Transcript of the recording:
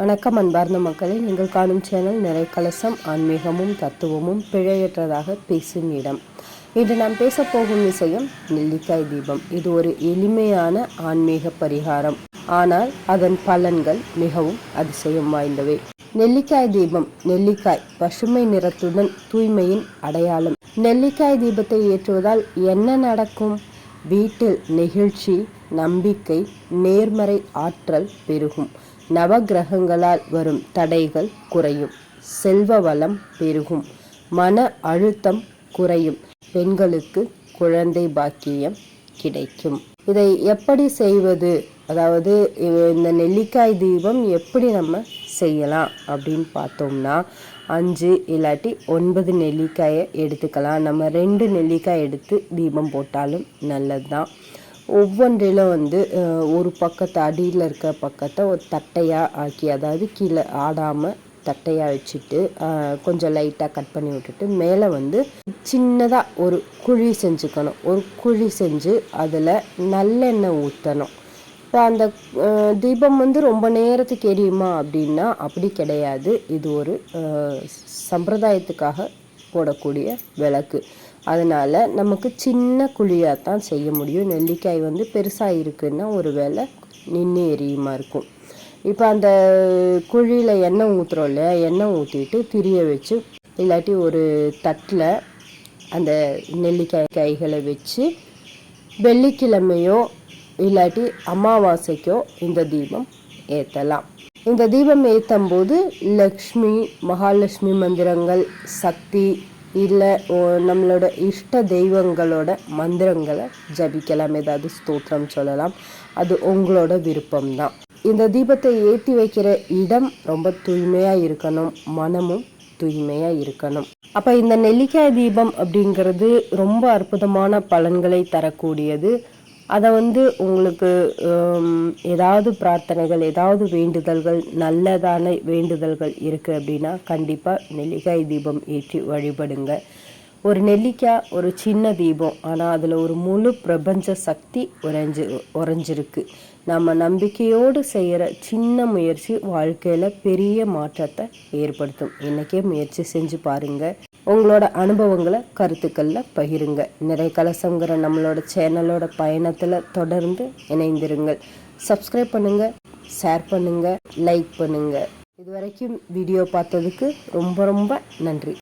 வணக்கம் அன்பார்ந்த மக்களை. நீங்கள் காணும் சேனல் நிறை கலசம் ஆன்மீகமும் தத்துவமும் பிழையற்றதாக பேசும் இடம். இன்று நாம் பேசப் போகும் விஷயம் நெல்லிக்காய் தீபம். இது ஒரு எளிமையான ஆன்மீக பரிகாரம். ஆனால் அதன் பலன்கள் மிகவும் அதிசயம் வாய்ந்தவை. நெல்லிக்காய் தீபம் நெல்லிக்காய் பசுமை நிறத்துடன் தூய்மையின் அடையாளம். நெல்லிக்காய் தீபத்தை ஏற்றுவதால் என்ன நடக்கும்? வீட்டில் நெகிழ்ச்சி நம்பிக்கை நேர்மறை ஆற்றல் பெருகும். நவகிரகங்களால் வரும் தடைகள் குறையும். செல்வ வளம் பெருகும். மன அழுத்தம் குறையும். பெண்களுக்கு குழந்தை பாக்கியம் கிடைக்கும். இதை எப்படி செய்வது? அதாவது இந்த நெல்லிக்காய் தீபம் எப்படி நம்ம செய்யலாம் அப்படின்னு பார்த்தோம்னா அஞ்சு இல்லாட்டி ஒன்பது நெல்லிக்காயை எடுத்துக்கலாம். நம்ம ரெண்டு நெல்லிக்காய் எடுத்து தீபம் போட்டாலும் நல்லது தான் ஒவ்வொன்றிலும் வந்து ஒரு பக்கத்தை அடியில் இருக்க பக்கத்தை ஒரு தட்டையாக ஆக்கி அதாவது கீழே ஆடாமல் தட்டையாக வச்சுட்டு கொஞ்சம் லைட்டாக கட் பண்ணி விட்டுட்டு மேலே வந்து சின்னதாக ஒரு குழி செஞ்சுக்கணும். ஒரு குழி செஞ்சு அதில் நல்லெண்ணெய் ஊற்றணும் இப்போ அந்த தீபம் வந்து ரொம்ப நேரத்துக்கு எரியுமா அப்படின்னா அப்படி கிடையாது. இது ஒரு சம்பிரதாயத்துக்காக போடக்கூடிய விளக்கு. அதனால் நமக்கு சின்ன குழியாக தான் செய்ய முடியும். நெல்லிக்காய் வந்து பெருசாக இருக்குன்னா ஒரு வேளை நின்று எரியுமா இருக்கும். இப்போ அந்த குழியில் எண்ணெய் ஊற்றுறோம் இல்லையா? எண்ணெய் ஊற்றிட்டு திரிய வச்சு இல்லாட்டி ஒரு தட்டில் அந்த நெல்லிக்காய் காய்களை வச்சு வெள்ளிக்கிழமையோ இல்லாட்டி அமாவாசைக்கோ இந்த தீபம் ஏற்றலாம் இந்த தீபம் ஏற்றும் போது லக்ஷ்மி மகாலட்சுமி மந்திரங்கள் சக்தி இல்லை நம்மளோட இஷ்ட தெய்வங்களோட மந்திரங்களை ஜபிக்கலாம் ஏதாவது ஸ்தோத்திரம் சொல்லலாம். அது உங்களோட விருப்பம்தான். இந்த தீபத்தை ஏற்றி வைக்கிற இடம் ரொம்ப தூய்மையாக இருக்கணும். மனமும் தூய்மையாக இருக்கணும். அப்போ இந்த நெல்லிக்காய் தீபம் அப்படிங்கிறது ரொம்ப அற்புதமான பலன்களை தரக்கூடியது. அதை வந்து உங்களுக்கு ஏதாவது பிரார்த்தனைகள் ஏதாவது வேண்டுதல்கள் நல்லதான வேண்டுதல்கள் இருக்குது அப்படின்னா கண்டிப்பாக நெல்லிக்காய் தீபம் ஏற்றி வழிபடுங்க. ஒரு நெல்லிக்காய் ஒரு சின்ன தீபம் ஆனால் அதில் ஒரு முழு பிரபஞ்ச சக்தி உறைஞ்சு உறைஞ்சிருக்கு. நம்ம நம்பிக்கையோடு செய்கிற சின்ன முயற்சி வாழ்க்கையில் பெரிய மாற்றத்தை ஏற்படுத்தும். இன்றைக்கே முயற்சி செஞ்சு பாருங்கள் உங்களோட அனுபவங்களை கருத்துக்களில் பகிருங்க. நிறை கலசங்கிற நம்மளோட சேனலோட பயணத்தில் தொடர்ந்து இணைந்திருங்கள். சப்ஸ்கிரைப் பண்ணுங்கள் ஷேர் பண்ணுங்கள் லைக் பண்ணுங்கள் இது வரைக்கும் வீடியோ பார்த்ததுக்கு ரொம்ப ரொம்ப நன்றி.